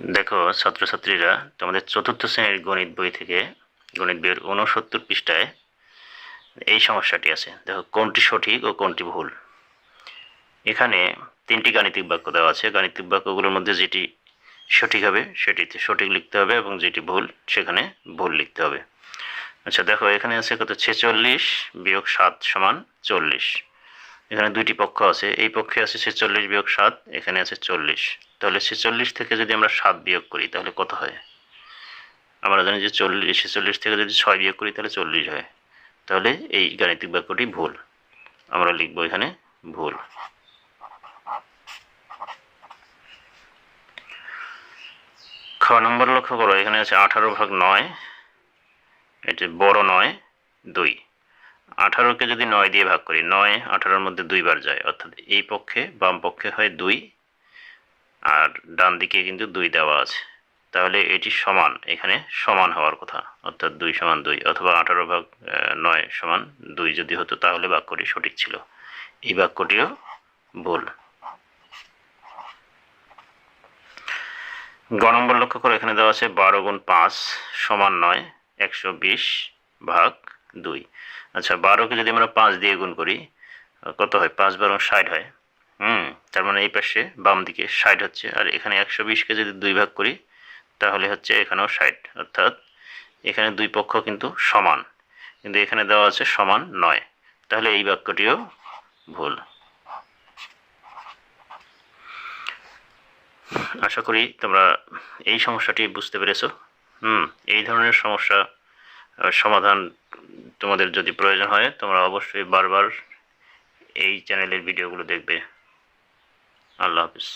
দেখো, ছাত্রছাত্রীরা, তোমাদের চতুর্থ শ্রেণির গণিত বই থেকে, গণিত বইয়ের ঊনসত্তর পৃষ্ঠায় এই সমস্যাটি আছে। দেখো, কোনটি সঠিক ও কোনটি ভুল? এখানে তিনটি গাণিতিক বাক্য দেওয়া আছে। গাণিতিক বাক্যগুলোর মধ্যে যেটি সঠিক হবে, সেটিতে সঠিক লিখতে হবে এবং যেটি ভুল, সেখানে ভুল লিখতে হবে। আচ্ছা দেখো, এখানে আছে কত? ছেচল্লিশ বিয়োগ সাত সমান চল্লিশ। এখানে দুইটি পক্ষ আছে। এই পক্ষে আছে ছেচল্লিশ বিয়োগ সাত, এখানে আছে চল্লিশ। তাহলে ছেচল্লিশ থেকে যদি আমরা সাত বিয়োগ করি, তাহলে কত হয়? আমরা জানি যে চল্লিশ, ছেচল্লিশ থেকে যদি ছয় বিয়োগ করি, তাহলে চল্লিশ হয়। তাহলে এই গাণিতিক বাক্যটি ভুল। আমরা লিখব এখানে ভুল। খ নম্বর লক্ষ্য করো, এখানে আছে আঠারো ভাগ নয়, এটি বড় নয়, দুই। আঠারোকে যদি নয় দিয়ে ভাগ করি, নয় আঠারোর মধ্যে দুইবার যায়, অর্থাৎ এই পক্ষে, বাম পক্ষে হয় দুই, আর ডান দিকে কিন্তু দুই দেওয়া আছে। তাহলে এটি সমান, এখানে সমান হওয়ার কথা, অর্থাৎ দুই সমান দুই, অথবা আঠারো ভাগ নয় সমান দুই যদি হতো, তাহলে বাক্যটি সঠিক ছিল। এই বাক্যটিও ভুল। গ নম্বর লক্ষ্য করে এখানে দেওয়া আছে, বারো গুণ পাঁচ সমান নয়, একশো বিশ ভাগ দুই। আচ্ছা বারোকে যদি আমরা পাঁচ দিয়ে গুণ করি, কত হয়? পাঁচ বারো ষাট হয়। হুম, তার মানে এই পাশে বাম দিকে ষাট হচ্ছে, আর এখানে একশো বিশকে যদি দুই ভাগ করি, তাহলে হচ্ছে এখানেও ষাট। অর্থাৎ এখানে দুই পক্ষ কিন্তু সমান। কিন্তু এখানে দেওয়া আছে সমান নয়। তাহলে এই বাক্যটিও ভুল। আশা করি তোমরা এই সমস্যাটি বুঝতে পেরেছ। হুম, এই ধরনের সমস্যা সমাধান তোমাদের যদি প্রয়োজন হয় তোমরা অবশ্যই বারবার এই চ্যানেলের ভিডিওগুলো দেখবে। আল্লাহ হাফিজ।